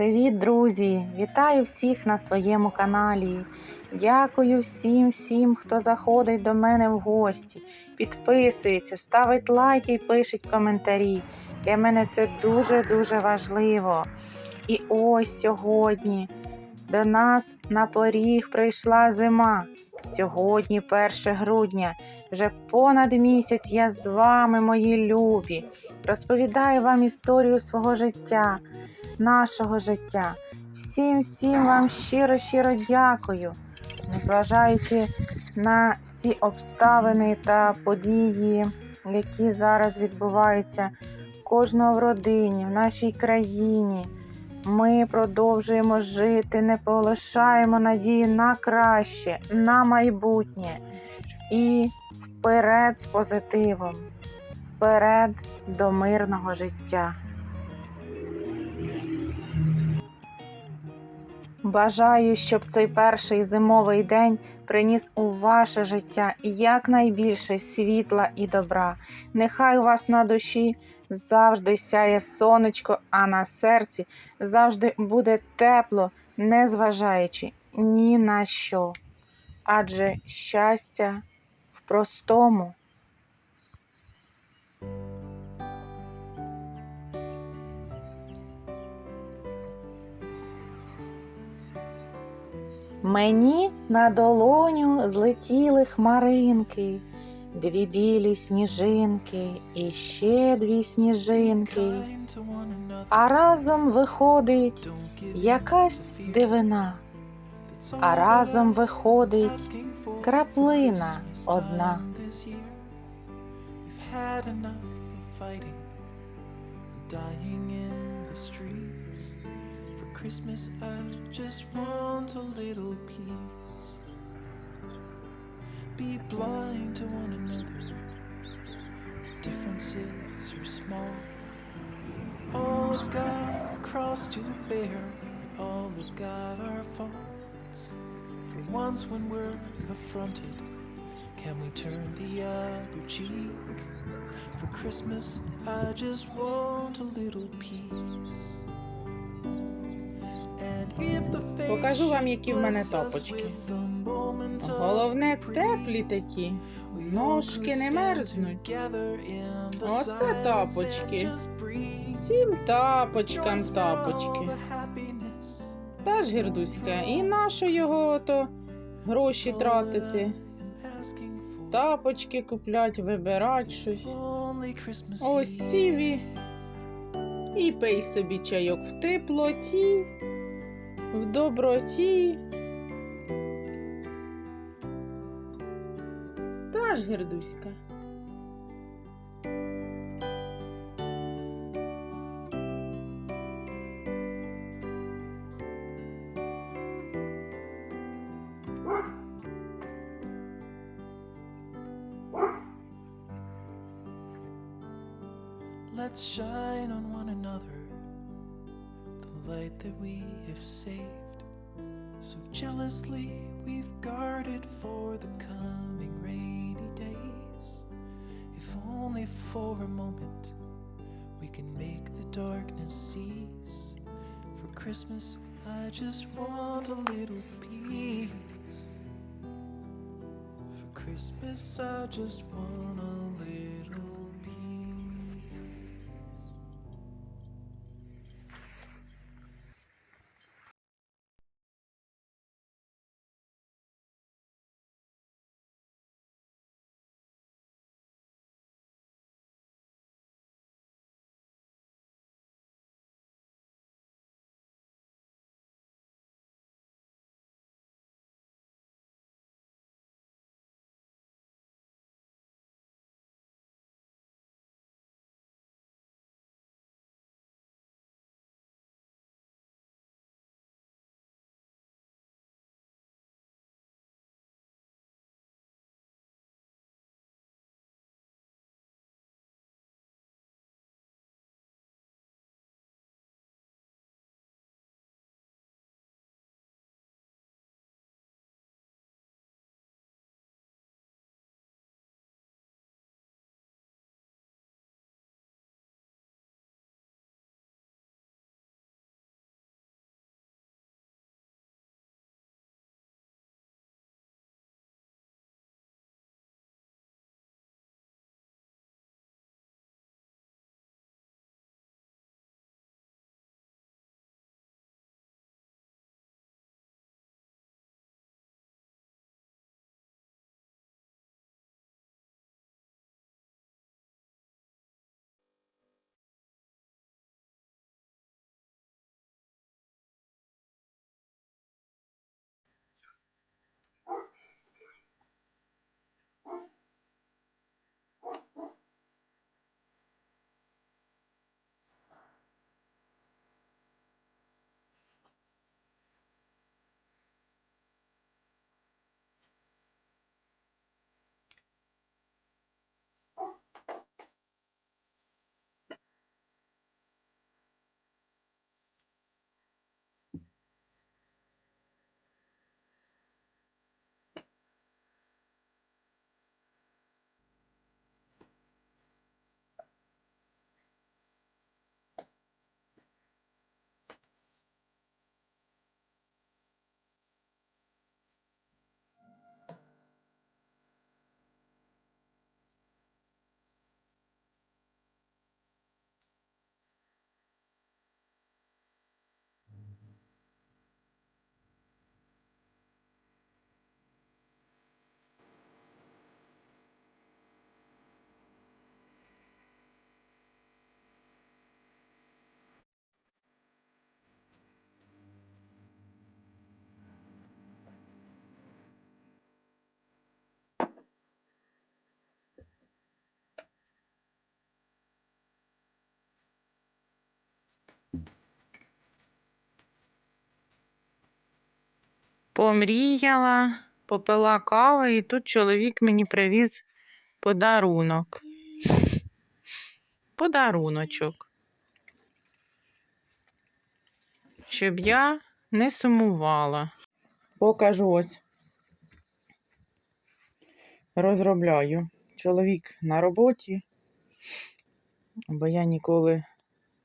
Привіт, друзі! Вітаю всіх на своєму каналі. Дякую всім, всім, хто заходить до мене в гості, підписується, ставить лайки і пишуть коментарі. Для мене це дуже-дуже важливо. І ось сьогодні до нас на поріг прийшла зима. Сьогодні 1 грудня. Вже понад місяць я з вами, мої любі. Розповідаю вам історію свого життя нашого життя. Всім, всім вам щиро, щиро дякую, незважаючи на всі обставини та події, які зараз відбуваються кожного в родині, в нашій країні. Ми продовжуємо жити, не полишаємо надії на краще, на майбутнє і вперед з позитивом, вперед до мирного життя. Бажаю, щоб цей перший зимовий день приніс у ваше життя якнайбільше світла і добра. Нехай у вас на душі завжди сяє сонечко, а на серці завжди буде тепло, незважаючи ні на що. Адже щастя в простому. Мені на долоню злетіли хмаринки, дві білі сніжинки і ще дві сніжинки. А разом виходить якась дивина, а разом виходить краплина одна. Dying Christmas, I just want a little peace. Be blind to one another. The differences are small. All have got a cross to bear. All have got our faults. For once, when we're affronted, can we turn the other cheek? For Christmas, I just want a little peace. Покажу вам, які в мене of Головне, теплі такі, ножки не мерзнуть. Оце тапочки. Всім тапочкам тапочки. Та ж гірдуська, і нащо його то гроші тратити? Тапочки куплять, вибирать щось. Ось сіві. І пий собі чайок в теплоті, в доброті. Та ж гірдуська. Let's shine on one another the light that we have saved. So jealously we've guarded for the coming rainy days. If only for a moment we can make the darkness cease. For Christmas, I just want a little peace. For Christmas, I just want a little помріяла, попила кави, і тут чоловік мені привіз подарунок. Подаруночок. Щоб я не сумувала. Покажу ось. Розробляю. Чоловік на роботі, бо я ніколи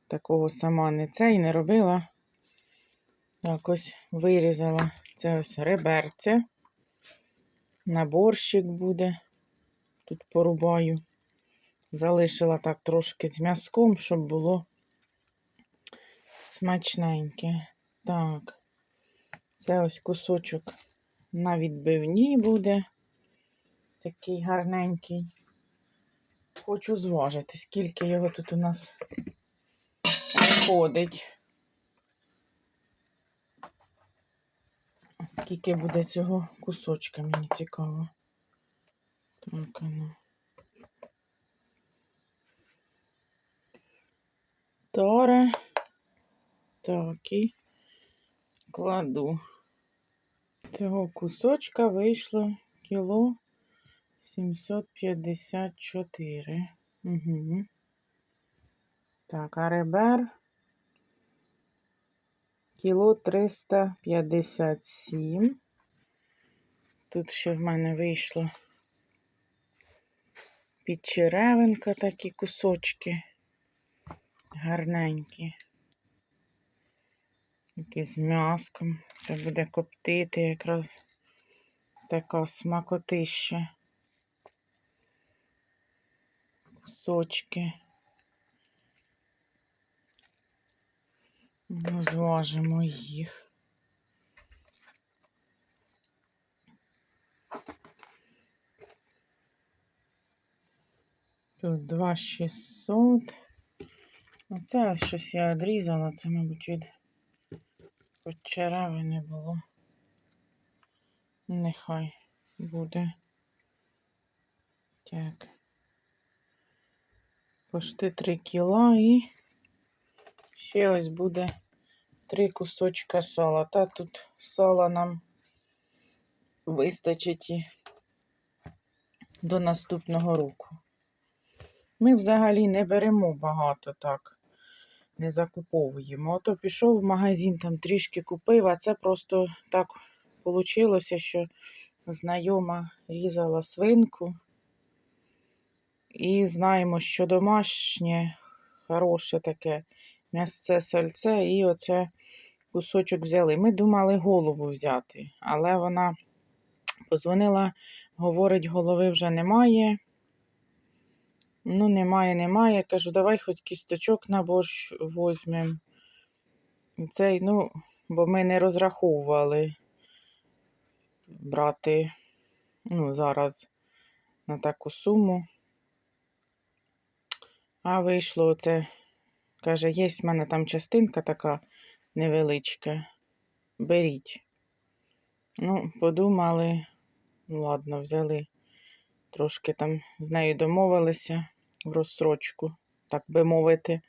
такого сама не це і не робила. Якось вирізала. Це ось реберце. Наборщик буде. Тут порубаю. Залишила так трошки з м'язком, щоб було смачненьке. Так. Це ось кусочок на відбивні буде. Такий гарненький. Хочу зважити, скільки його тут у нас виходить. Скільки буде цього кусочка, мені цікаво. Так, ну. Торе. Так, і кладу. Цього кусочка вийшло кіло 754. Угу. Так, а ребер кіло 357. Тут ще в мене вийшло підчеревинка такі кусочки. Гарненькі. Такі з м'яском. Це буде коптити якраз така смакотища. Кусочки. Ну, зважимо їх. Тут 2600. Оце ось щось я відрізала, це, мабуть, від череви було. Нехай буде. Так. Пошти 3 кіла і ще ось буде 3 кусочка сала. Та тут сала нам вистачить і до наступного року. Ми взагалі не беремо багато так, не закуповуємо. Ото пішов в магазин, там трішки купив, а це просто так вийшло, що знайома різала свинку. І знаємо, що домашнє, хороше таке м'ясце сальце, і оце кусочок взяли. Ми думали голову взяти, але вона позвонила, говорить, голови вже немає. Ну, немає, немає. Кажу, давай хоч кісточок на борщ возьмемо. Цей, ну, бо ми не розраховували брати ну, зараз на таку суму. А вийшло оце, каже, є в мене там частинка така невеличка. Беріть. Ну, подумали, ну, ладно, взяли. Трошки там з нею домовилися в розсрочку, так би мовити,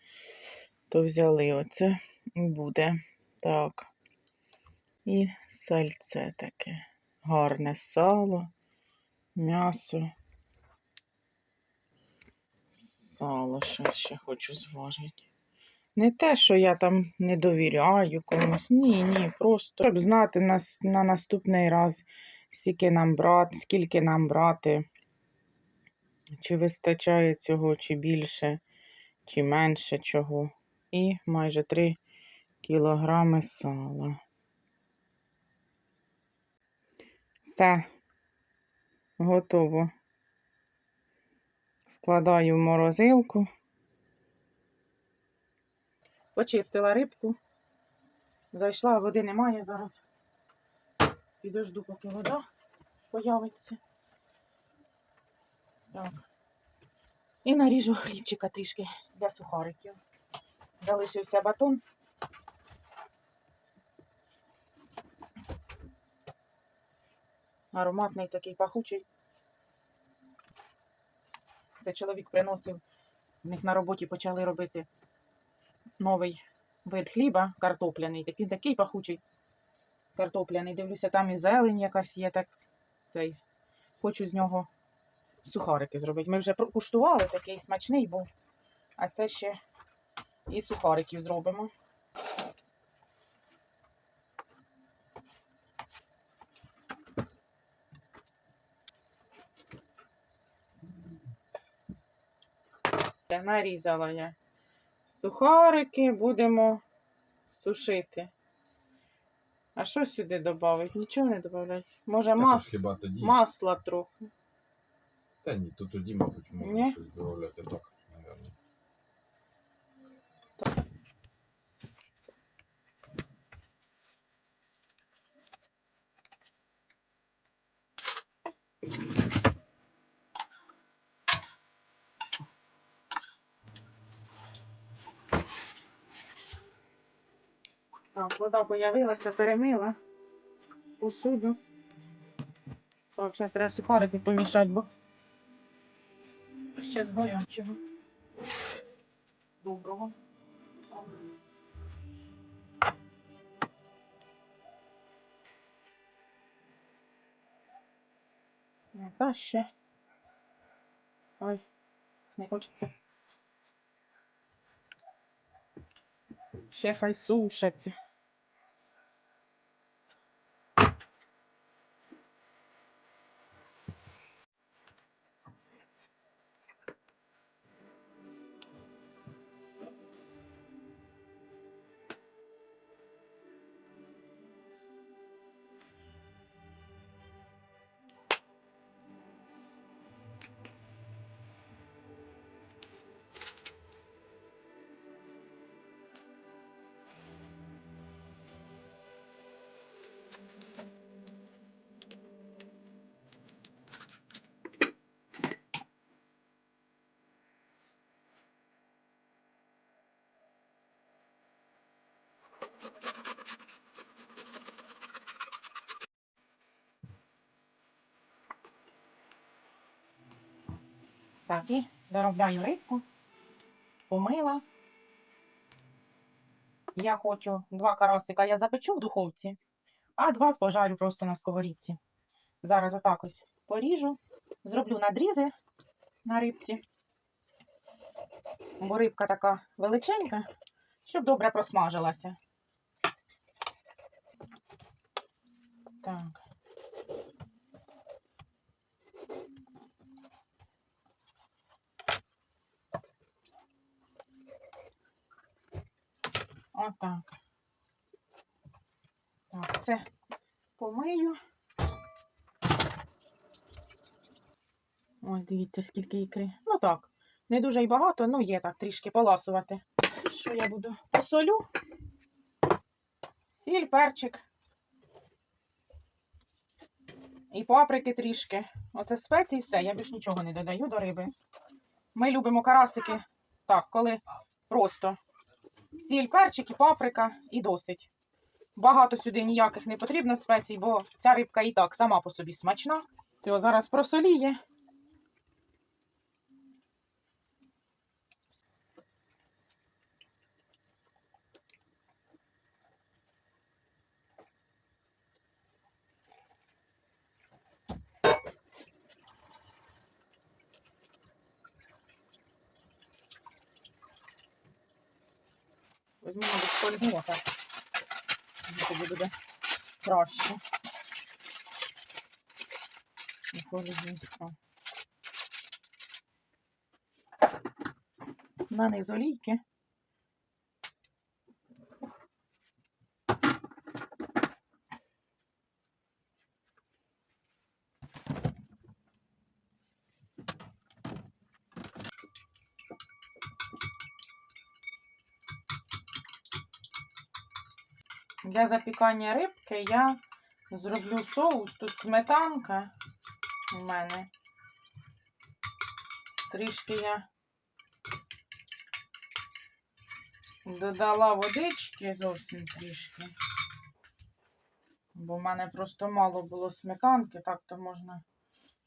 то взяли оце буде. Так. І сальце таке. Гарне сало, м'ясо. Сало щось ще хочу зважити. Не те, що я там не довіряю комусь. Ні, ні, просто щоб знати на, на наступний раз, скільки нам брати, скільки нам брати, чи вистачає цього, чи більше, чи менше чого. І майже 3 кілограми сала. Все. Готово. Складаю в морозилку. Почистила рибку. Зайшла, води немає зараз. Підожду, поки вода появиться. Так. І наріжу хлібчика трішки для сухариків. Залишився батон. Ароматний такий пахучий. Це чоловік приносив. В них на роботі почали робити новий вид хліба, картопляний, такий такий пахучий. картопляний. Дивлюся, там і зелень якась є, так цей. Хочу з нього сухарики зробити. Ми вже куштували, такий смачний був. А це ще і сухариків зробимо. Нарізала я. Сухарики будемо сушити. А що сюди додати? Нічого не додати. Може Також мас... хіба тоді. масла трохи. Та ні, то тоді, мабуть, Ні? можна щось додати. Так, вода появилася, перемила посуду. Так, зараз треба сухарики помішати, бо ще з горячого. Доброго. Ну, Та ще. Ой, не хочеться. Ще хай сушаться. Так, і доробляю рибку. Помила. Я хочу два карасика я запечу в духовці, а два пожарю просто на сковорідці. Зараз отак ось поріжу, зроблю надрізи на рибці. Бо рибка така величенька, щоб добре просмажилася. Так. Отак. Так, це помию. Ось, дивіться, скільки ікри. Ну так, не дуже й багато, ну є так трішки поласувати. Що я буду? Посолю. Сіль, перчик. І паприки трішки. Оце спеції, все, я більш нічого не додаю до риби. Ми любимо карасики. Так, коли просто сіль, перчик і паприка і досить. Багато сюди ніяких не потрібно спецій, бо ця рибка і так сама по собі смачна. Цього зараз просоліє. Візьму, мабуть, фольгу так. Тоді буде краще. І фольгу. О. На них з олійки. Для запікання рибки я зроблю соус. Тут сметанка у мене. Трішки я додала водички зовсім трішки. Бо в мене просто мало було сметанки, так то можна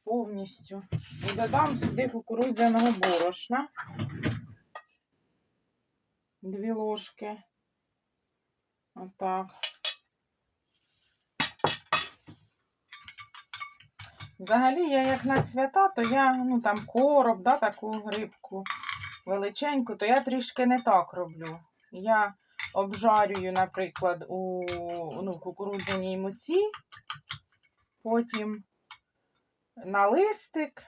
повністю. І додам сюди кукурудзяного борошна. Дві ложки. Отак. Взагалі, я як на свята, то я, ну там короб, да, таку грибку величеньку, то я трішки не так роблю. Я обжарюю, наприклад, у ну, кукурудзяній муці, потім на листик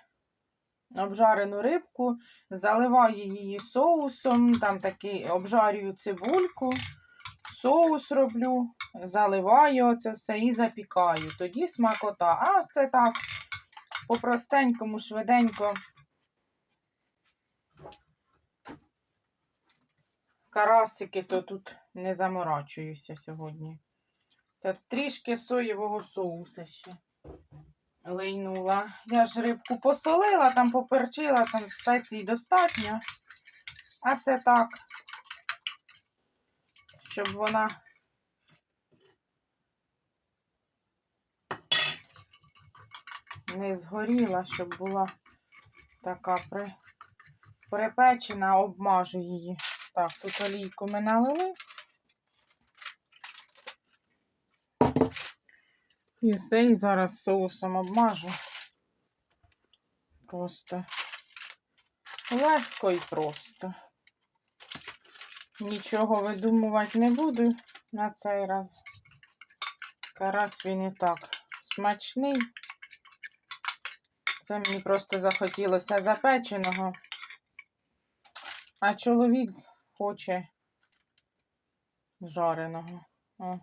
обжарену рибку, заливаю її соусом, там такий обжарюю цибульку соус роблю, заливаю це все і запікаю. Тоді смакота. А це так, по-простенькому, швиденько. Карасики, то тут не заморачуюся сьогодні. Це трішки соєвого соуса ще лийнула. Я ж рибку посолила, там поперчила, там спецій достатньо. А це так, щоб вона не згоріла, щоб була така при... припечена, обмажу її. Так, тут олійку ми налили. І все, і зараз соусом обмажу. Просто легко і просто. Нічого видумувати не буду на цей раз. Карась він і так смачний. Це мені просто захотілося запеченого. А чоловік хоче жареного. О.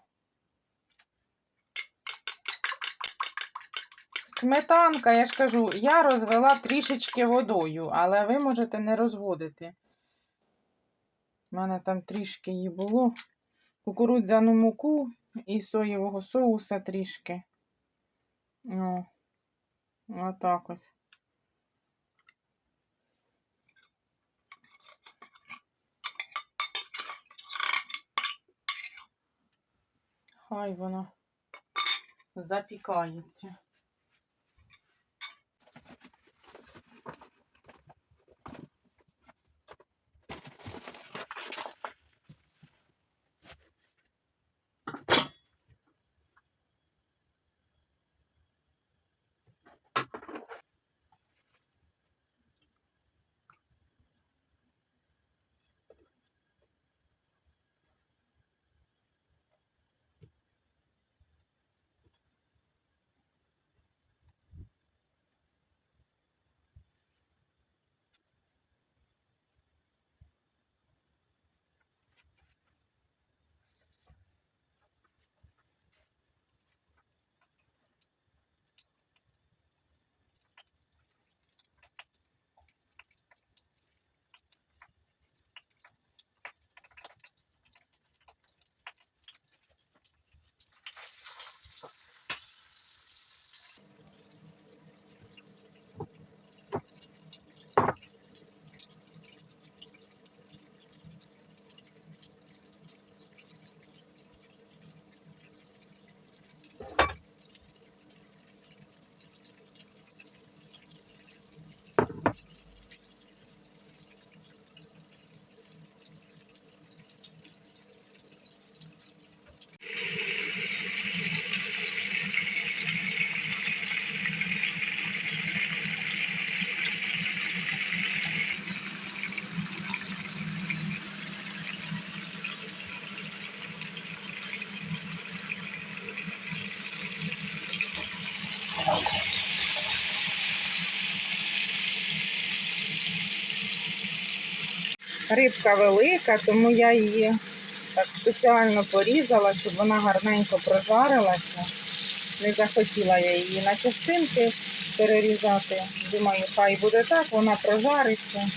Сметанка, я ж кажу, я розвела трішечки водою, але ви можете не розводити. У мене там трішки її було. Кукурудзяну муку і соєвого соуса трішки. О, отак ось. Хай воно запікається. Рибка велика, тому я її так спеціально порізала, щоб вона гарненько прожарилася. Не захотіла я її на частинки перерізати. Думаю, хай буде так, вона прожариться.